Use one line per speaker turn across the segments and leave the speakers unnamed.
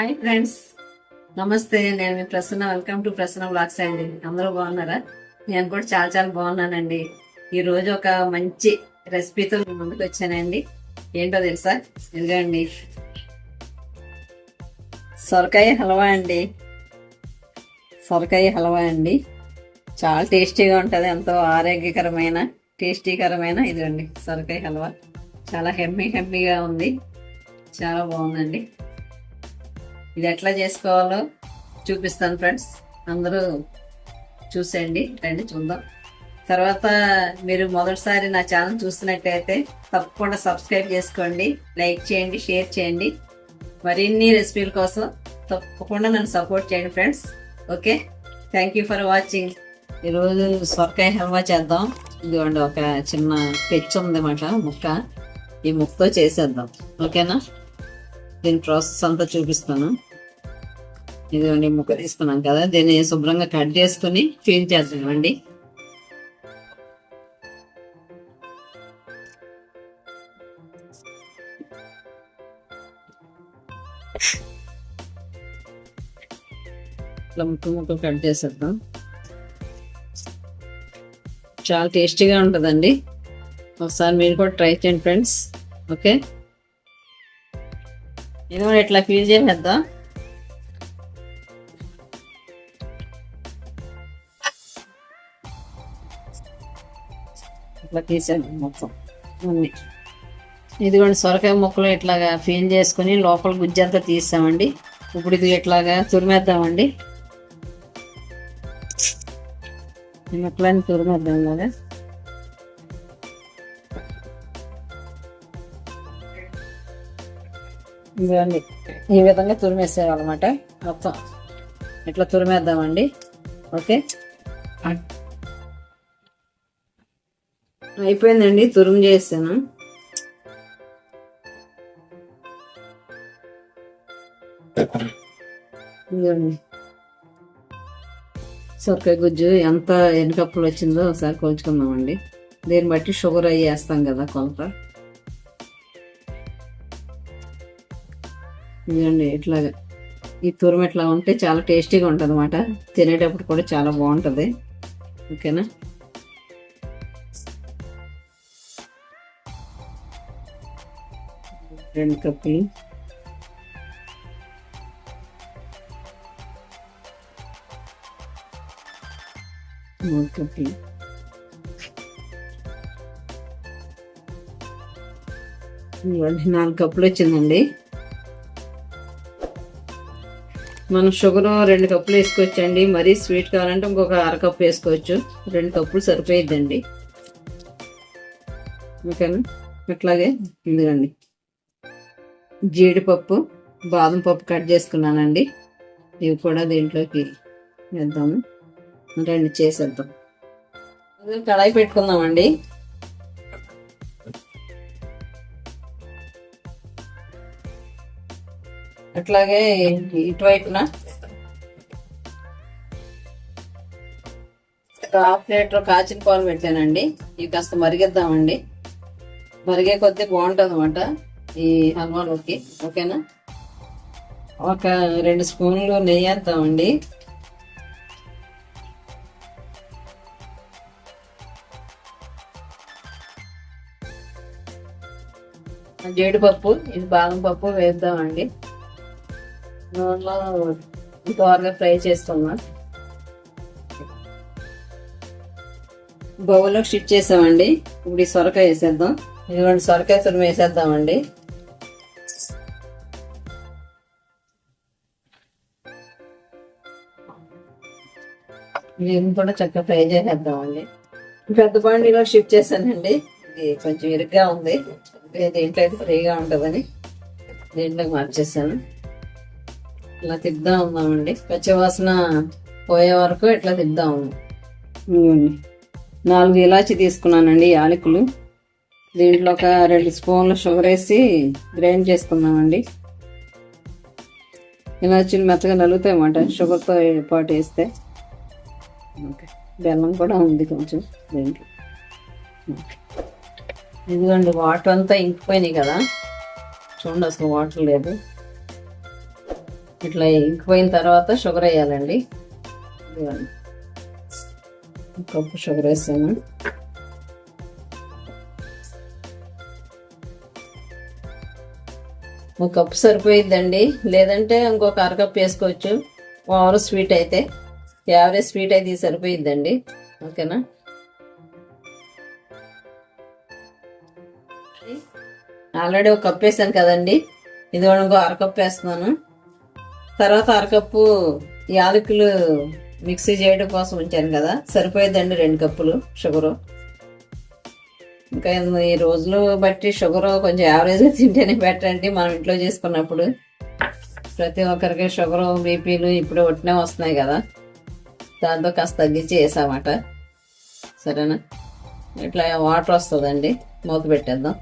Hi friends నమస్తే నేను మీ Prasanna. Welcome to Prasanna vlogs అండి. అందరూ బాగున్నారా? నేను కూడా చాలా చాలా బాగున్నానండి. ఈ రోజు ఒక మంచి రెసిపీతో ముందుకు వచ్చానండి. ఏంటో తెలుసా? ఎదుగండి సొరకాయ హల్వా అండి. సొరకాయ హల్వా అండి. చాలా టేస్టీగా ఉంటుంది. ఎంతో ఆరోగ్యకరమైన టేస్టీకరమైన ఇదిగోండి సొరకాయ హల్వా. చాలా హెమ్మీ హెమ్మీగా ఉంది. చాలా బాగుందండి. ఇది ఎట్లా చేసుకోవాలో చూపిస్తాను ఫ్రెండ్స్. అందరూ చూసేయండి రండి చూద్దాం. తర్వాత మీరు మొదటిసారి నా ఛానల్ చూస్తున్నట్టయితే తప్పకుండా సబ్స్క్రైబ్ చేసుకోండి లైక్ చేయండి షేర్ చేయండి. మరిన్ని రెసిపీల కోసం తప్పకుండా నన్ను సపోర్ట్ చేయండి friends. Okay? Thank you for watching ఈరోజు సొరకాయ హల్వా చేద్దాం. ఇదిగోండి ఒక చిన్న పెచ్చు ఉందన్నమాట ముక్క. ఈ ముక్కతో చేసేద్దాం. ఓకేనా? దీని ప్రాసెస్ అంతా చూపిస్తాను. ఇదిగోండి ముక్క తీసుకున్నాం కదా. దీన్ని శుభ్రంగా కట్ చేసుకుని క్లీన్ చేద్దామండి. ఇట్లా ముక్క ముక్క కట్ చేసేద్దాం. చాలా టేస్టీగా ఉంటుందండి. ఒకసారి మీరు కూడా ట్రై చేయండి ఫ్రెండ్స్. ఓకే? ఇది కూడా ఇట్లా ఫీల్ చేసేద్దాం? ఇట్లా తీసేద్దాం మొత్తం అన్ని. ఇదిగోండి సొరకాయ ముక్కలు ఇట్లాగా ఫీల్ చేసుకుని లోపల గుజ్జంతా తీస్తామండి ఇప్పుడు ఇది ఇట్లాగా తురిమేద్దామండి. ముక్కలన్నీ తురిమేద్దాం ఇలాగా. ఇదిగోండి ఈ విధంగా తురిమేసేయాలన్నమాట. మొత్తం ఇట్లా తురిమేద్దామండి. ఓకే. అయిపోయిందండి తురుము చేసాను ఇదండి సొరకాయ గుజ్జు ఎంత ఎన్ని కప్పులు వచ్చిందో ఒకసారి కొలుచుకుందామండి. దీన్ని బట్టి షుగర్ అయ్యి వేస్తాం కదా కొలత. ఇదండి ఇట్లాగా ఈ తురుము ఇట్లా ఉంటే చాలా టేస్టీగా ఉంటుంది అనమాట తినేటప్పుడు కూడా చాలా బాగుంటుంది. ఓకేనా? రెండు కప్పులు. మూడు కప్పులు. ఇవ్వండి నాలుగు కప్పులు వచ్చిందండి. మనం షుగర్ రెండు కప్పులు వేసుకోవచ్చండి. మరీ స్వీట్ కావాలంటే ఇంకొక అర కప్పు వేసుకోవచ్చు. రెండు కప్పులు సరిపోయిద్దండి. ఓకేనా? ఇట్లాగే ఇదిగండి. జీడిపప్పు బాదం పప్పు కట్ చేసుకున్నానండి. ఇవి కూడా దీంట్లోకి వేద్దాము. రండి చేసేద్దాం. కడాయి పెట్టుకుందామండి. అట్లాగే ఇటువైపున ఒక హాఫ్ లీటర్ కాచిన పాలు పెట్టానండి. ఇవి కాస్త మరిగిద్దామండి. మరిగే కొద్దీ బాగుంటుంది అనమాట ఈ హల్వాలోకి ఓకేనా? ఒక రెండు స్పూన్లు నెయ్యి వేద్దామండి. జీడిపప్పు ఇది బాదం పప్పు వేద్దామండి. నూనెలో త్వరగా ఫ్రై చేస్తున్నా. బౌల్లోకి షిఫ్ట్ చేసామండి. ఇప్పుడు ఈ సొరకాయ వేసేద్దాం. ఇదిగోండి సొరకాయ తురుము వేసేద్దామండి. ఇది కూడా చక్కగా ఫ్రై చేసేద్దామండి. పెద్ద బండిలో షిఫ్ట్ చేశానండి. ఇది కొంచెం ఇరుగ్గా ఉంది. దీంట్లో అయితే ఫ్రీగా ఉంటుందని దీంట్లోకి మార్చేసాను. ఇలా తిద్దాం ఉందామండి పచ్చివాసన పోయే వరకు ఇట్లా తిద్దాం. నాలుగు ఇలాచి తీసుకున్నానండి యాలకులు. దీంట్లో ఒక రెండు స్పూన్లు షుగర్ వేసి గ్రైండ్ చేసుకున్నామండి ఇలాచీలు మెత్తగా నలుగుతాయన్నమాట షుగర్తో పాటు వేస్తే. ఓకే. బెల్లం కూడా ఉంది కొంచెం దీంట్లో. ఇదిగోండి వాటర్ అంతా ఇంకిపోయినాయి కదా. చూడండి అసలు వాటర్ లేదు. ఇట్లా ఇంకిపోయిన తర్వాత షుగర్ వేయాలండి. కప్పు షుగర్ వేసాను. ఒక కప్పు సరిపోయిద్దండి. లేదంటే ఇంకొక అరకప్పు వేసుకోవచ్చు. ఓవర్ స్వీట్ అయితే. యావరేజ్ స్వీట్ అయితే సరిపోయిందండి సరిపోయిద్దండి. ఓకేనా? ఆల్రెడీ ఒక కప్పు వేసాను కదండి. ఇది కూడా ఇంకో అరకప్పు వేస్తున్నాను. తర్వాత అరకప్పు యాలకులు మిక్సీ చేయడం కోసం ఉంచాను కదా. సరిపోయేదండి రెండు కప్పులు షుగరు. ఇంకా ఈ రోజులు బట్టి షుగర్ కొంచెం యావరేజ్గా తింటేనే బెటర్ అండి మనం ఇంట్లో చేసుకున్నప్పుడు. ప్రతి ఒక్కరికి షుగర్ బీపీలు ఇప్పుడు ఒట్టినే వస్తున్నాయి కదా. దాంతో కాస్త తగ్గించి వేసామాట. సరేనా? ఇట్లా వాటర్ వస్తుందండి. మూత పెట్టేద్దాం.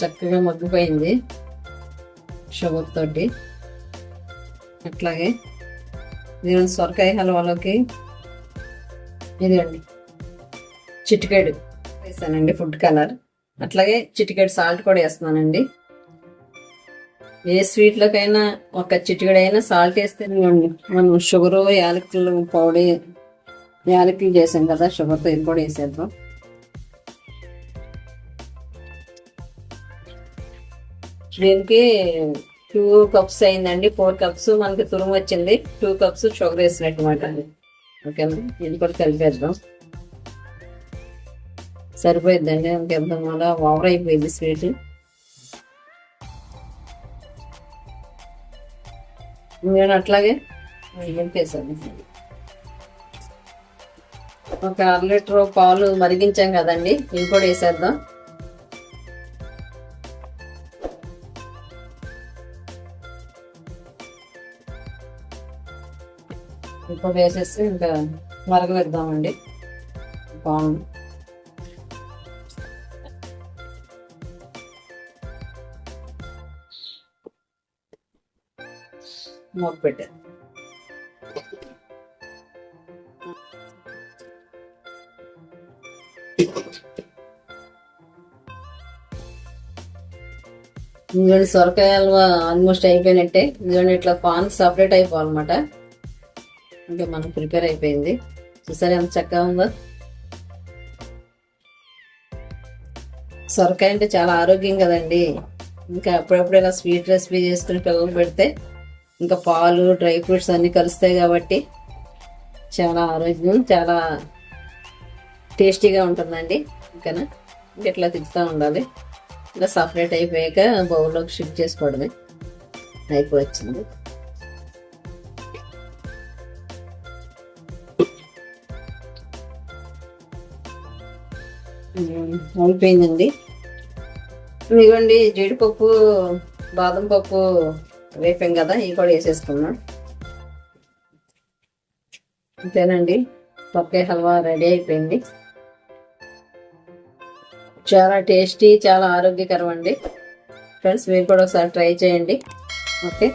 చక్కగా మగ్గిపోయింది. షుగర్ తోటి అట్లాగే దీని సొరకాయ హల్వాలోకి ఇది అండి చిటికేడు వేసానండి ఫుడ్ కలర్. అట్లాగే చిటికెడు సాల్ట్ కూడా వేస్తున్నానండి. ఏ స్వీట్లోకైనా ఒక చిటికెడు అయినా సాల్ట్ వేస్తే మనం షుగరు యాలకులు పౌడర్ యాలకులు చేసాం కదా షుగర్తో ఇది కూడా వేసేద్దాం. దీనికి టూ కప్స్ అయిందండి ఫోర్ కప్స్ మనకి తురుము వచ్చింది. టూ కప్స్ షుగర్ వేసినట్టు మాట ఓకేనా? ఇది కూడా కలిపేద్దాం. సరిపోయిద్దండి. ఇంకెంత మళ్ళీ ఓవర్ అయిపోయింది స్వీట్. నేను అట్లాగే నింపేసాను ఒక అర లీటర్ పాలు మరిగించాం కదండి. ఇవి కూడా వేసేద్దాం. ఇప్పుడు వేసేసి ఇంకా మరగబెడదామండి బాగుంది. మూత పెట్టాను ఇదిగోండి సొరకాయ ఆల్మోస్ట్ అయిపోయినట్టే. ఇదిగోండి ఇట్లా పాన్ సపరేట్ అయిపోవాలన్నమాట. ఇంకా మనం ప్రిపేర్ అయిపోయింది. చూసారా ఎంత చక్కగా ఉందో? సొరకాయ అంటే చాలా ఆరోగ్యం కదండి. ఇంకా అప్పుడప్పుడు ఇలా స్వీట్ రెసిపీ చేసుకుని పిల్లలు పెడితే ఇంకా పాలు డ్రై ఫ్రూట్స్ అన్నీ కలుస్తాయి కాబట్టి చాలా ఆరోగ్యం చాలా టేస్టీగా ఉంటుందండి. ఓకేనా? ఇంకా ఇట్లా తిప్పుతూ ఉండాలి. ఇంకా సపరేట్ అయిపోయాక బౌల్లోకి షిఫ్ట్ చేసుకోవడమే. అయిపోవచ్చింది. అయిపోయిందండి. ఇదిగోండి జీడిపప్పు బాదం పప్పు వేపాం కదా ఇవి కూడా వేసేసుకున్నాం. అంతేనండి పక్కే హల్వా రెడీ అయిపోయింది. చాలా టేస్టీ చాలా ఆరోగ్యకరం అండి. ఫ్రెండ్స్ మీరు కూడా ఒకసారి ట్రై చేయండి. ఓకే?